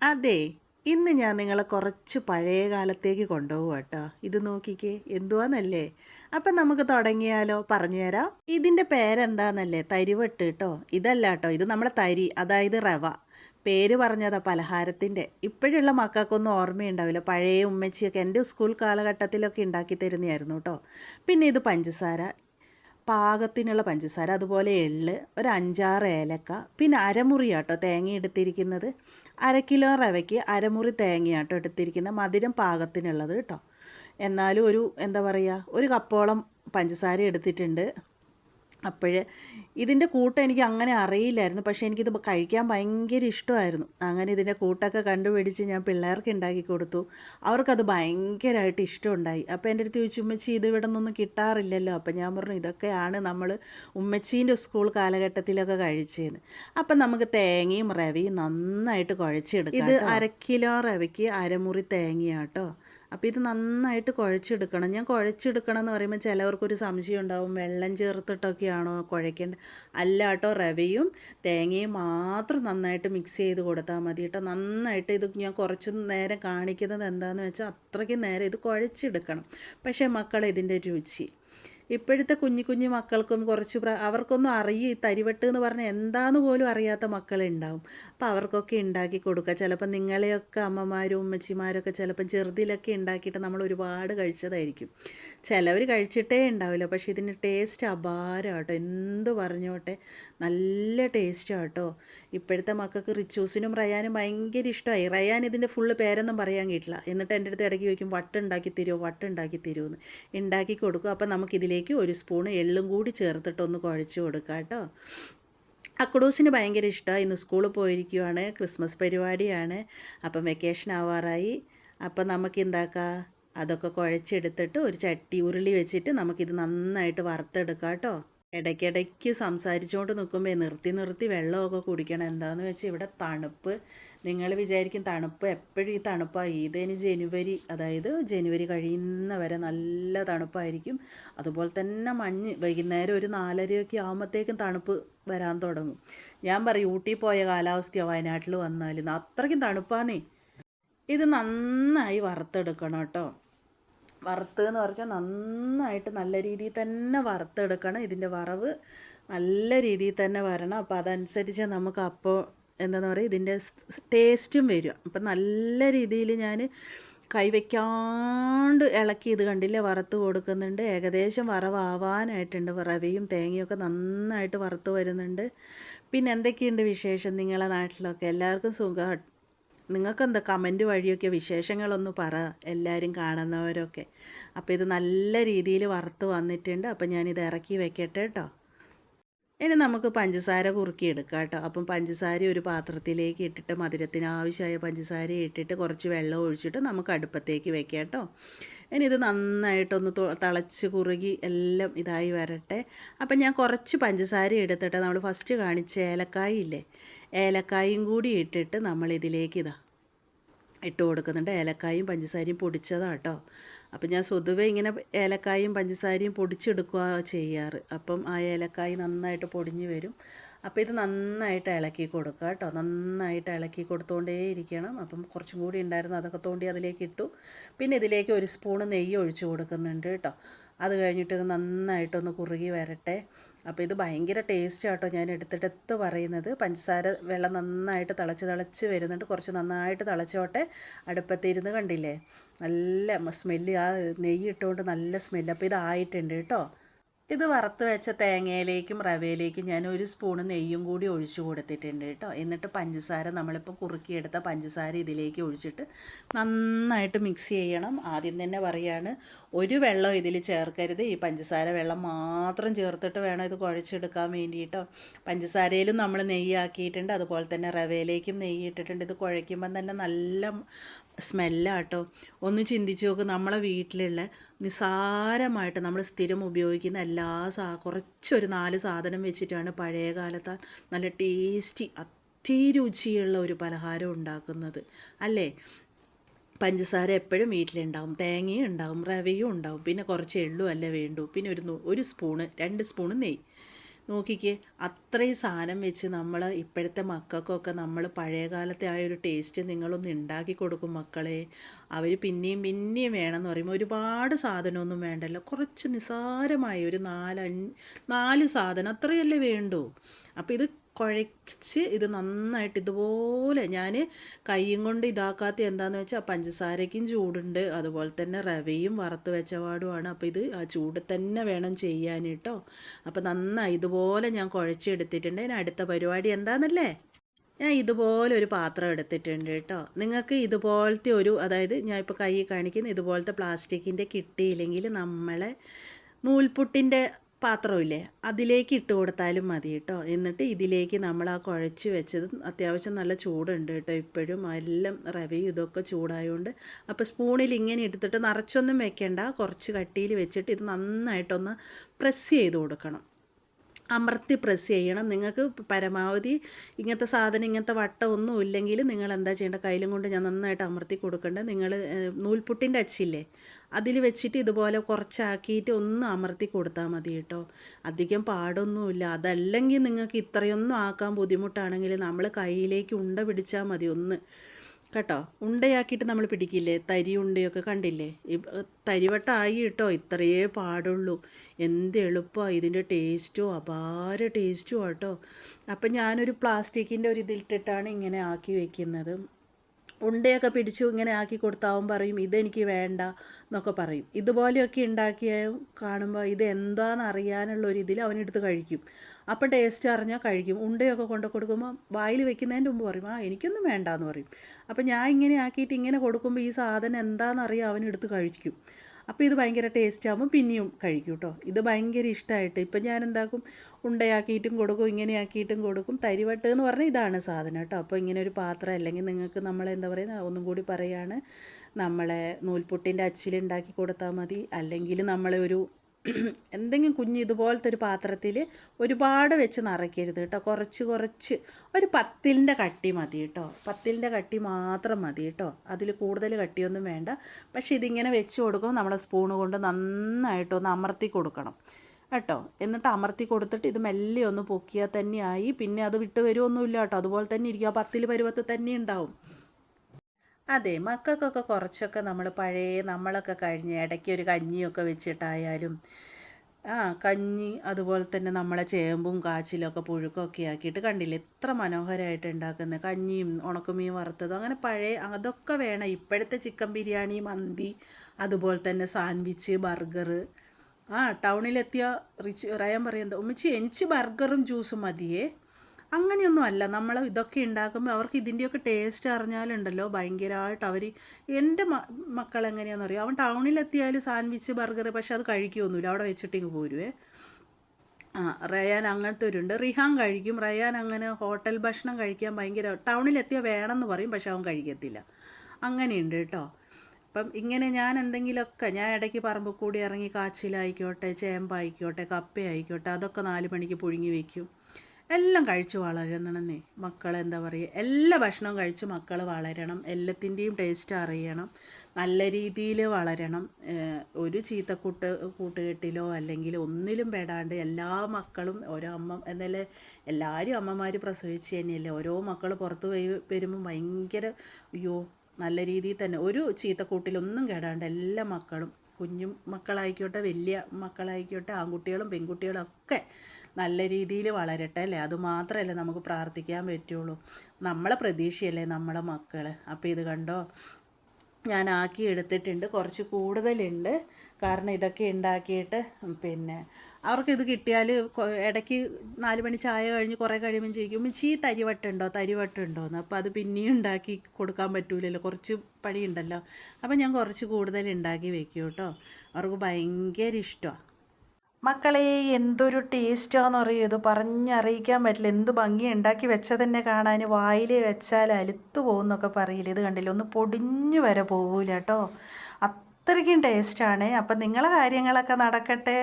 അതെ ഇന്ന് ഞാൻ നിങ്ങളെ കുറച്ച് പഴയ കാലത്തേക്ക് കൊണ്ടുപോകും കേട്ടോ ഇത് നോക്കിക്കേ എന്തുവാന്നല്ലേ? അപ്പം നമുക്ക് തുടങ്ങിയാലോ? പറഞ്ഞുതരാം ഇതിന്റെ പേരെന്താന്നല്ലേ? തരിവെട്ട് കേട്ടോ ഇതല്ല കേട്ടോ ഇത് നമ്മളെ തരി അതായത് റവ. പേര് പറഞ്ഞതാ പലഹാരത്തിന്റെ ഇപ്പോഴുള്ള മക്കൾക്കൊന്നും ഓർമ്മയുണ്ടാവില്ല. പഴയ ഉമ്മച്ചിയൊക്കെ എന്റെ സ്കൂൾ കാലഘട്ടത്തിലൊക്കെ ഉണ്ടാക്കി തരുന്നതായിരുന്നു കേട്ടോ പിന്നെ ഇത് പഞ്ചസാര പാകത്തിനുള്ള പഞ്ചസാര അതുപോലെ എള്ള് ഒരു അഞ്ചാറ് ഏലക്ക പിന്നെ അരമുറി ആട്ടോ തേങ്ങ എടുത്തിരിക്കുന്നത്. അര കിലോ റവയ്ക്ക് അരമുറി തേങ്ങയാട്ടോ എടുത്തിരിക്കുന്നത്. മധുരം പാകത്തിനുള്ളത് കേട്ടോ എന്നാലും ഒരു എന്താ പറയുക ഒരു കപ്പോളം പഞ്ചസാര എടുത്തിട്ടുണ്ട്. അപ്പോൾ ഇതിന്റെ കൂട്ട് എനിക്ക് അങ്ങനെ അറിയില്ലായിരുന്നു. പക്ഷേ എനിക്കിത് കഴിക്കാൻ ഭയങ്കര ഇഷ്ടമായിരുന്നു. അങ്ങനെ ഇതിന്റെ കൂട്ടൊക്കെ കണ്ടുപിടിച്ച് ഞാൻ പിള്ളേർക്ക് ഉണ്ടാക്കി കൊടുത്തു. അവർക്കത് ഭയങ്കരമായിട്ട് ഇഷ്ടമുണ്ടായി. അപ്പോൾ എന്റെ അടുത്ത് ചോദിച്ചു ഉമ്മച്ചി ഇത് ഇവിടെ നിന്നൊന്നും കിട്ടാറില്ലല്ലോ? അപ്പോൾ ഞാൻ പറഞ്ഞു ഇതൊക്കെയാണ് നമ്മൾ ഉമ്മച്ചീന്റെ സ്കൂൾ കാലഘട്ടത്തിലൊക്കെ കഴിച്ചതെന്ന് അപ്പം നമുക്ക് തേങ്ങയും റവയും നന്നായിട്ട് കുഴച്ചെടുക്കാം ഇത് അര കിലോ റവയ്ക്ക് അരമുറി തേങ്ങയാട്ടോ. അപ്പോൾ ഇത് നന്നായിട്ട് കുഴച്ചെടുക്കണം. ഞാൻ കുഴച്ചെടുക്കണം എന്ന് പറയുമ്പോൾ ചിലവർക്കൊരു സംശയം ഉണ്ടാവും വെള്ളം ചേർത്തിട്ടൊക്കെയാണോ കുഴക്കേണ്ടത് അല്ല കേട്ടോ റവയും തേങ്ങയും മാത്രം നന്നായിട്ട് മിക്സ് ചെയ്ത് കൊടുത്താൽ മതി കേട്ടോ. നന്നായിട്ട് ഇത് ഞാൻ കുറച്ച് നേരം കാണിക്കുന്നത് എന്താണെന്ന് വെച്ചാൽ അത്രയ്ക്ക് നേരം ഇത് കുഴച്ചെടുക്കണം. പക്ഷേ മക്കളെ ഇതിന്റെ രുചി. ഇപ്പോഴത്തെ കുഞ്ഞു കുഞ്ഞു മക്കൾക്കും കുറച്ച് അവർക്കൊന്നും അറിയ തരിവെട്ട് എന്ന് പറഞ്ഞാൽ എന്താന്ന് പോലും അറിയാത്ത മക്കളുണ്ടാവും അപ്പോൾ അവർക്കൊക്കെ ഉണ്ടാക്കി കൊടുക്കുക. ചിലപ്പോൾ നിങ്ങളെയൊക്കെ അമ്മമാരും ഉമ്മച്ചിമാരൊക്കെ ചിലപ്പം ചെറുതിലൊക്കെ ഉണ്ടാക്കിയിട്ട് നമ്മൾ ഒരുപാട് കഴിച്ചതായിരിക്കും. ചിലവർ കഴിച്ചിട്ടേ ഉണ്ടാവില്ല. പക്ഷേ ഇതിന്റെ ടേസ്റ്റ് അപാരം കേട്ടോ എന്ത് പറഞ്ഞോട്ടെ. നല്ല ടേസ്റ്റ് കേട്ടോ ഇപ്പോഴത്തെ മക്കൾക്ക് റിച്ചൂസിനും റയാനും ഭയങ്കര ഇഷ്ടമായി. റയാൻ ഇതിന്റെ ഫുള്ള് പേരൊന്നും പറയാൻ കിട്ടില്ല. എന്നിട്ട് എന്റെ അടുത്ത് ഇടയ്ക്ക് ചോദിക്കും വട്ടുണ്ടാക്കി തരുമോ വട്ടുണ്ടാക്കി തരുമോ എന്ന് ഉണ്ടാക്കി കൊടുക്കും. അപ്പോൾ നമുക്കിതിലേക്ക് ഒരു സ്പൂൺ എള്ളും കൂടി ചേർത്തിട്ടൊന്ന് കുഴച്ച് കൊടുക്കാം കേട്ടോ. അക്കുഡൂസിന് ഭയങ്കര ഇഷ്ടമാണ് ഇന്ന് സ്കൂളിൽ പോയിരിക്കുവാണ്. ക്രിസ്മസ് പരിപാടിയാണ്. അപ്പം വെക്കേഷൻ ആവാറായി. അപ്പം നമുക്ക് എന്താക്കാം? അതൊക്കെ കുഴച്ചെടുത്തിട്ട് ഒരു ചട്ടി ഉരുളി വെച്ചിട്ട് നമുക്കിത് നന്നായിട്ട് വറുത്തെടുക്കാം കേട്ടോ. ഇടയ്ക്കിടയ്ക്ക് സംസാരിച്ചുകൊണ്ട് നിൽക്കുമ്പോൾ നിർത്തി നിർത്തി വെള്ളമൊക്കെ കുടിക്കണം. എന്താണെന്ന് വെച്ചാൽ ഇവിടെ തണുപ്പ്. നിങ്ങൾ വിചാരിക്കും തണുപ്പ് എപ്പോഴും ഈ തണുപ്പാണ് ഇതിന് ജനുവരി അതായത് ജനുവരി കഴിയുന്ന വരെ നല്ല തണുപ്പായിരിക്കും. അതുപോലെ തന്നെ മഞ്ഞ്. വൈകുന്നേരം ഒരു നാലരയൊക്കെ ആകുമ്പോഴത്തേക്കും തണുപ്പ് വരാൻ തുടങ്ങും. ഞാൻ പറയും ഊട്ടി പോയ കാലാവസ്ഥയാണ് വയനാട്ടിൽ വന്നാൽ അത്രയ്ക്കും തണുപ്പാന്നേ. ഇത് നന്നായി വറുത്തെടുക്കണം കേട്ടോ. വറുത്ത് എന്ന് പറഞ്ഞാൽ നന്നായിട്ട് നല്ല രീതിയിൽ തന്നെ വറുത്തെടുക്കണം. ഇതിന്റെ വറവ് നല്ല രീതിയിൽ തന്നെ വരണം. അപ്പോൾ അതനുസരിച്ച് നമുക്ക് അപ്പോൾ എന്താണെന്ന് പറയുക ഇതിന്റെ ടേസ്റ്റും വരും. അപ്പം നല്ല രീതിയിൽ ഞാൻ കൈവയ്ക്കാണ്ട് ഇളക്കി ഇത് കണ്ടില്ലേ വറുത്ത് കൊടുക്കുന്നുണ്ട്. ഏകദേശം വറവാവാനായിട്ടുണ്ട്. റവയും തേങ്ങയൊക്കെ നന്നായിട്ട് വറുത്ത് വരുന്നുണ്ട്. പിന്നെ എന്തൊക്കെയുണ്ട് വിശേഷം നിങ്ങളെ നാട്ടിലൊക്കെ? എല്ലാവർക്കും സുഖം. നിങ്ങൾക്കെന്താ കമന്റ് വഴിയൊക്കെ വിശേഷങ്ങളൊന്ന് പറ എല്ലാവരും കാണുന്നവരൊക്കെ. അപ്പോൾ ഇത് നല്ല രീതിയിൽ വറുത്ത് വന്നിട്ടുണ്ട്. അപ്പോൾ ഞാനിത് ഇറക്കി വെക്കട്ടെ കേട്ടോ ഇനി നമുക്ക് പഞ്ചസാര കുറുക്കി എടുക്കാം കേട്ടോ. അപ്പം പഞ്ചസാര ഒരു പാത്രത്തിലേക്ക് ഇട്ടിട്ട് മധുരത്തിന് ആവശ്യമായ പഞ്ചസാര ഇട്ടിട്ട് കുറച്ച് വെള്ളം ഒഴിച്ചിട്ട് നമുക്ക് അടുപ്പത്തേക്ക് വെക്കാം കേട്ടോ. ഇനി ഇത് നന്നായിട്ടൊന്ന് തിളച്ച് കുറുകി എല്ലാം ഇതായി വരട്ടെ. അപ്പം ഞാൻ കുറച്ച് പഞ്ചസാര എടുത്തിട്ട് നമ്മൾ ഫസ്റ്റ് കാണിച്ച ഏലക്കായ ഇല്ലേ ഏലക്കായും കൂടി ഇട്ടിട്ട് നമ്മൾ ഇതിലേക്ക് ഇതാ ഇട്ട് കൊടുക്കുന്നുണ്ട്. ഏലക്കായും പഞ്ചസാരയും പൊടിച്ചതാണ് കേട്ടോ അപ്പം ഞാൻ സ്വതുവേ ഇങ്ങനെ ഏലക്കായും പഞ്ചസാരയും പൊടിച്ചെടുക്കുക ചെയ്യാറ്. അപ്പം ആ ഏലക്കായ് നന്നായിട്ട് പൊടിഞ്ഞ് വരും. അപ്പോൾ ഇത് നന്നായിട്ട് ഇളക്കി കൊടുക്കുക കേട്ടോ നന്നായിട്ട് ഇളക്കി കൊടുത്തുകൊണ്ടേ ഇരിക്കണം. അപ്പം കുറച്ചും കൂടി ഉണ്ടായിരുന്നു. അതൊക്കെ തോണ്ടി അതിലേക്ക് ഇട്ടു. പിന്നെ ഇതിലേക്ക് ഒരു സ്പൂണ് നെയ്യ് ഒഴിച്ചു കൊടുക്കുന്നുണ്ട് കേട്ടോ അത് കഴിഞ്ഞിട്ട് ഇത് നന്നായിട്ടൊന്ന് കുറുകി വരട്ടെ. അപ്പോൾ ഇത് ഭയങ്കര ടേസ്റ്റ് ആട്ടോ ഞാൻ എടുത്തിട്ടെത്ത് പറയുന്നത്. പഞ്ചസാര വെള്ളം നന്നായിട്ട് തിളച്ച് തിളച്ച് വരുന്നുണ്ട്. കുറച്ച് നന്നായിട്ട് തിളച്ചോട്ടെ. അടുപ്പത്തിരുന്ന് കണ്ടില്ലേ? നല്ല സ്മെല്ല് ആ നെയ്യ് ഇട്ടുകൊണ്ട് നല്ല സ്മെല്ല് അപ്പോൾ ഇതായിട്ടുണ്ട് കേട്ടോ. ഇത് വറുത്ത് വെച്ച തേങ്ങയിലേക്കും റവയിലേക്കും ഞാൻ ഒരു സ്പൂൺ നെയ്യും കൂടി ഒഴിച്ചു കൊടുത്തിട്ടുണ്ട് കേട്ടോ. എന്നിട്ട് പഞ്ചസാര നമ്മളിപ്പോൾ കുറുക്കിയെടുത്ത പഞ്ചസാര ഇതിലേക്ക് ഒഴിച്ചിട്ട് നന്നായിട്ട് മിക്സ് ചെയ്യണം. ആദ്യം തന്നെ പറയാണ് ഒരു വെള്ളം ഇതിൽ ചേർക്കരുത്. ഈ പഞ്ചസാര വെള്ളം മാത്രം ചേർത്തിട്ട് വേണം ഇത് കുഴച്ചെടുക്കാൻ വേണ്ടിയിട്ടോ. പഞ്ചസാരയിലും നമ്മൾ നെയ്യാക്കിയിട്ടുണ്ട് അതുപോലെ തന്നെ റവയിലേക്കും നെയ്യ് ഇട്ടിട്ടുണ്ട്. ഇത് കുഴയ്ക്കുമ്പം തന്നെ നല്ല സ്മെല്ലാട്ടോ. ഒന്ന് ചിന്തിച്ച് നോക്ക് നമ്മളെ വീട്ടിലുള്ള നിസാരമായിട്ട് നമ്മൾ സ്ഥിരം ഉപയോഗിക്കുന്ന എല്ലാ സാ കുറച്ചൊരു നാല് സാധനം വെച്ചിട്ടാണ് പഴയ കാലത്ത് നല്ല ടേസ്റ്റി അതിരുചിയുള്ള ഒരു പലഹാരം ഉണ്ടാക്കുന്നത്. അല്ലേ? പഞ്ചസാര എപ്പോഴും വീട്ടിലുണ്ടാവും. തേങ്ങയും ഉണ്ടാവും റവയും ഉണ്ടാവും. പിന്നെ കുറച്ച് എള്ളും അല്ല വേണ്ടു. പിന്നെ ഒരു ഒരു സ്പൂണ് രണ്ട് സ്പൂണ് നെയ്യ്. നോക്കിക്കേ അത്രയും സാധനം വെച്ച് നമ്മൾ ഇപ്പോഴത്തെ മക്കൾക്കൊക്കെ നമ്മൾ പഴയ കാലത്തെ ആ ഒരു ടേസ്റ്റ് നിങ്ങളൊന്ന് ഉണ്ടാക്കി കൊടുക്കും മക്കളെ. അവർ പിന്നെയും പിന്നെയും വേണമെന്ന് പറയുമ്പോൾ ഒരുപാട് സാധനമൊന്നും വേണ്ടല്ലോ. കുറച്ച് നിസ്സാരമായ ഒരു നാലഞ്ച് നാല് സാധനം അത്രയല്ലേ വേണ്ടൂ. അപ്പോൾ ഇത് കുഴച്ച് ഇത് നന്നായിട്ട് ഇതുപോലെ ഞാൻ കൈയും കൊണ്ട് ഇതാക്കാത്ത എന്താണെന്ന് വെച്ചാൽ പഞ്ചസാരയ്ക്കും ചൂടുണ്ട്. അതുപോലെ തന്നെ റവയും വറുത്ത് വെച്ച പാടുമാണ്. അപ്പോൾ ഇത് ആ ചൂട് തന്നെ വേണം ചെയ്യാൻ കേട്ടോ അപ്പോൾ നന്നായി ഇതുപോലെ ഞാൻ കുഴച്ചെടുത്തിട്ടുണ്ട്. ഇനി അടുത്ത പരിപാടി എന്താണെന്നല്ലേ ഞാൻ ഇതുപോലെ ഒരു പാത്രം എടുത്തിട്ടുണ്ട് കേട്ടോ നിങ്ങൾക്ക് ഇതുപോലത്തെ ഒരു അതായത് ഞാൻ ഇപ്പോൾ കൈ കാണിക്കുന്ന ഇതുപോലത്തെ പ്ലാസ്റ്റിക്കിന്റെ കിട്ടിയില്ലെങ്കിൽ നമ്മളെ നൂൽപുട്ടിന്റെ പാത്രമില്ലേ? അതിലേക്ക് ഇട്ട് കൊടുത്താലും മതി കേട്ടോ എന്നിട്ട് ഇതിലേക്ക് നമ്മൾ ആ കുഴച്ച് വെച്ചത് അത്യാവശ്യം നല്ല ചൂടുണ്ട് കേട്ടോ ഇപ്പോഴും. എല്ലാം റവയും ഇതൊക്കെ ചൂടായതുകൊണ്ട് അപ്പോൾ സ്പൂണിൽ ഇങ്ങനെ എടുത്തിട്ട് നിറച്ചൊന്നും വെക്കേണ്ട. കുറച്ച് കട്ടിയിൽ വെച്ചിട്ട് ഇത് നന്നായിട്ടൊന്ന് പ്രസ് ചെയ്ത് കൊടുക്കണം. അമർത്തി പ്രസ് ചെയ്യണം. നിങ്ങൾക്ക് പരമാവധി ഇങ്ങനത്തെ സാധനം ഇങ്ങനത്തെ വട്ടം ഒന്നും ഇല്ലെങ്കിൽ നിങ്ങൾ എന്താ ചെയ്യേണ്ട കയ്യിലും കൊണ്ട് ഞാൻ നന്നായിട്ട് അമർത്തി കൊടുക്കേണ്ടത് നിങ്ങൾ നൂൽപുട്ടിന്റെ അച്ചില്ലേ? അതിൽ വെച്ചിട്ട് ഇതുപോലെ കുറച്ചാക്കിയിട്ട് ഒന്ന് അമർത്തി കൊടുത്താൽ മതി കേട്ടോ. അധികം പാടൊന്നുമില്ല. അതല്ലെങ്കിൽ നിങ്ങൾക്ക് ഇത്രയൊന്നും ആക്കാൻ ബുദ്ധിമുട്ടാണെങ്കിൽ നമ്മൾ കയ്യിലേക്ക് ഉണ്ട പിടിച്ചാൽ മതി ഒന്ന്. കേട്ടോ? ഉണ്ടയാക്കിയിട്ട് നമ്മൾ പിടിക്കില്ലേ? തരി ഉണ്ടയൊക്കെ കണ്ടില്ലേ? തരിവട്ടായി കേട്ടോ. ഇത്രയേ പാടുള്ളൂ. എന്ത് എളുപ്പമാണ് ഇതിന്റെ ടേസ്റ്റും അപാര ടേസ്റ്റും കേട്ടോ അപ്പം ഞാനൊരു പ്ലാസ്റ്റിക്കിന്റെ ഒരു ഇതിലിട്ടിട്ടാണ് ഇങ്ങനെ ആക്കി വെക്കുന്നത്. ഉണ്ടയൊക്കെ പിടിച്ചു ഇങ്ങനെ ആക്കി കൊടുത്താവും പറയും ഇതെനിക്ക് വേണ്ട എന്നൊക്കെ പറയും. ഇതുപോലെയൊക്കെ ഉണ്ടാക്കിയ കാണുമ്പോൾ ഇത് എന്താണെന്ന് അറിയാനുള്ള ഒരു ഇതിൽ അവനെടുത്ത് കഴിക്കും. അപ്പം ടേസ്റ്റ് അറിഞ്ഞാൽ കഴിക്കും. ഉണ്ടയൊക്കെ കൊണ്ട് കൊടുക്കുമ്പോൾ വായിൽ വെക്കുന്നതിന്റെ മുമ്പ് പറയും ആ എനിക്കൊന്നും വേണ്ട എന്ന് പറയും. അപ്പം ഞാൻ ഇങ്ങനെ ആക്കിയിട്ട് ഇങ്ങനെ കൊടുക്കുമ്പോൾ ഈ സാധനം എന്താണെന്ന് അറിയാം അവനെടുത്ത് കഴിക്കും. അപ്പോൾ ഇത് ഭയങ്കര ടേസ്റ്റ് ആകുമ്പോൾ പിന്നെയും കഴിക്കും കേട്ടോ. ഇത് ഭയങ്കര ഇഷ്ടമായിട്ട് ഇപ്പം ഞാൻ എന്താക്കും ഉണ്ടയാക്കിയിട്ടും കൊടുക്കും ഇങ്ങനെയാക്കിയിട്ടും കൊടുക്കും. തരിവട്ട് എന്ന് പറഞ്ഞാൽ ഇതാണ് സാധനം കേട്ടോ. അപ്പോൾ ഇങ്ങനെ ഒരു പാത്രം അല്ലെങ്കിൽ നിങ്ങൾക്ക് നമ്മൾ എന്താ പറയുക ഒന്നും കൂടി പറയുകയാണ് നമ്മളെ നൂൽപുട്ടിന്റെ അച്ചിലുണ്ടാക്കി കൊടുത്താൽ മതി. അല്ലെങ്കിൽ നമ്മളെ ഒരു എന്തെങ്കിലും കുഞ്ഞ് ഇതുപോലത്തെ ഒരു പാത്രത്തിൽ ഒരുപാട് വെച്ച് നിറയ്ക്കരുത് കേട്ടോ. കുറച്ച് കുറച്ച് ഒരു പത്തിലിന്റെ കട്ടി മതി കേട്ടോ. പത്തിലിന്റെ കട്ടി മാത്രം മതി കേട്ടോ. അതിൽ കൂടുതൽ കട്ടിയൊന്നും വേണ്ട. പക്ഷേ ഇതിങ്ങനെ വെച്ച് കൊടുക്കുമ്പോൾ നമ്മുടെ സ്പൂൺ കൊണ്ട് നന്നായിട്ടൊന്ന് അമർത്തി കൊടുക്കണം കേട്ടോ. എന്നിട്ട് അമർത്തി കൊടുത്തിട്ട് ഇത് മെല്ലെ ഒന്ന് പൊക്കിയാൽ തന്നെയായി. പിന്നെ അത് വിട്ട് വരുമൊന്നുമില്ല കേട്ടോ. അതുപോലെ തന്നെ ഇരിക്കുക പത്തിൽ പരുവത്ത് തന്നെ ഉണ്ടാവും. അതെ മക്കൾക്കൊക്കെ കുറച്ചൊക്കെ നമ്മൾ പഴയ നമ്മളൊക്കെ കഴിഞ്ഞ് ഇടയ്ക്ക് ഒരു കഞ്ഞിയൊക്കെ വെച്ചിട്ടായാലും ആ കഞ്ഞി അതുപോലെ തന്നെ നമ്മളെ ചേമ്പും കാച്ചിലൊക്കെ പുഴുക്കൊക്കെ ആക്കിയിട്ട് കണ്ടില്ലേ എത്ര മനോഹരമായിട്ട് ഉണ്ടാക്കുന്നത് കഞ്ഞിയും ഉണക്കമീൻ വറുത്തതും അങ്ങനെ പഴയ അതൊക്കെ വേണം. ഇപ്പോഴത്തെ ചിക്കൻ ബിരിയാണി മന്തി അതുപോലെ തന്നെ സാൻഡ്വിച്ച് ബർഗർ ആ ടൗണിലെത്തിയ റിച്ച് റയാൻ പറയുന്നത് ഉമ്മച്ചി എനിക്ക് ബർഗറും ജ്യൂസും മതിയേ? അങ്ങനെയൊന്നും അല്ല നമ്മൾ ഇതൊക്കെ ഉണ്ടാക്കുമ്പോൾ അവർക്ക് ഇതിന്റെയൊക്കെ ടേസ്റ്റ് അറിഞ്ഞാലുണ്ടല്ലോ ഭയങ്കരമായിട്ട് അവർ എന്റെ മക്കൾ എങ്ങനെയാണെന്ന് അറിയാം? അവൻ ടൗണിലെത്തിയാൽ സാൻഡ്വിച്ച് ബർഗർ പക്ഷെ അത് കഴിക്കുകയൊന്നുമില്ല അവിടെ വെച്ചിട്ടിങ്ങ് പോരുവേ. ആ റയാൻ അങ്ങനത്തെ ഒരുണ്ട് റിഹാൻ കഴിക്കും. റയാൻ അങ്ങനെ ഹോട്ടൽ ഭക്ഷണം കഴിക്കാൻ ഭയങ്കര ടൗണിലെത്തിയാൽ വേണമെന്ന് പറയും പക്ഷെ അവൻ കഴിക്കത്തില്ല. അങ്ങനെയുണ്ട് കേട്ടോ. അപ്പം ഇങ്ങനെ ഞാൻ എന്തെങ്കിലുമൊക്കെ ഞാൻ ഇടയ്ക്ക് പറമ്പ് കൂടി ഇറങ്ങി കാച്ചിലായിക്കോട്ടെ ചേമ്പായിക്കോട്ടെ കപ്പയായിക്കോട്ടെ അതൊക്കെ നാല് മണിക്ക് പുഴുങ്ങി വയ്ക്കും എല്ലാം കഴിച്ച് വളരണമെന്നേ മക്കൾ എന്താ പറയുക എല്ലാ ഭക്ഷണവും കഴിച്ച് മക്കൾ വളരണം എല്ലാത്തിന്റെയും ടേസ്റ്റ് അറിയണം നല്ല രീതിയിൽ വളരണം. ഒരു ചീത്തക്കൂട്ട് കൂട്ടുകെട്ടിലോ അല്ലെങ്കിൽ ഒന്നിലും പെടാണ്ട് എല്ലാ മക്കളും ഓരോ അമ്മ എന്നല്ലേ എല്ലാവരും അമ്മമാർ പ്രസവിച്ച് തന്നെയല്ലേ ഓരോ മക്കൾ പുറത്ത് വരുമ്പോൾ ഭയങ്കര അയ്യോ നല്ല രീതിയിൽ തന്നെ. ഒരു ചീത്തക്കൂട്ടിലൊന്നും കേടാണ്ട് എല്ലാ മക്കളും കുഞ്ഞു മക്കളായിക്കോട്ടെ വലിയ മക്കളായിക്കോട്ടെ ആൺകുട്ടികളും പെൺകുട്ടികളും ഒക്കെ നല്ല രീതിയിൽ വളരട്ടെ അല്ലേ? അതുമാത്രമല്ലേ നമുക്ക് പ്രാർത്ഥിക്കാൻ പറ്റുള്ളൂ. നമ്മളെ പ്രതീക്ഷയല്ലേ നമ്മളെ മക്കൾ അപ്പോൾ ഇത് കണ്ടോ? ഞാൻ ആക്കി എടുത്തിട്ടുണ്ട്. കുറച്ച് കൂടുതലുണ്ട്. കാരണം ഇതൊക്കെ ഉണ്ടാക്കിയിട്ട് പിന്നെ അവർക്ക് ഇത് കിട്ടിയാൽ ഇടയ്ക്ക് നാല് മണി ചായ കഴിഞ്ഞ് കുറേ കഴിയുമ്പോൾ ചോദിക്കും ചീ തരിവട്ടുണ്ടോ? തരിവട്ടുണ്ടോ എന്ന് അപ്പോൾ അത് പിന്നെയും ഉണ്ടാക്കി കൊടുക്കാൻ പറ്റൂലല്ലോ. കുറച്ച് പണിയുണ്ടല്ലോ. അപ്പോൾ ഞാൻ കുറച്ച് കൂടുതൽ ഉണ്ടാക്കി വെക്കും കേട്ടോ. അവർക്ക് ഭയങ്കര ഇഷ്ടമാണ് മക്കളെ എന്തൊരു ടേസ്റ്റാന്ന് അറിയോ? ഇത് പറഞ്ഞറിയിക്കാൻ പറ്റില്ല. എന്ത് ഭംഗി ഉണ്ടാക്കി വെച്ച തന്നെ കാണാൻ വായിൽ വെച്ചാൽ അലുത്തു പോകുന്നൊക്കെ പറയില്ല? ഇത് കണ്ടില്ല? ഒന്ന് പൊടിഞ്ഞു വരെ പോകൂല കേട്ടോ. അത്രയ്ക്കും ടേസ്റ്റാണ്. അപ്പം നിങ്ങളെ കാര്യങ്ങളൊക്കെ നടക്കട്ടെ.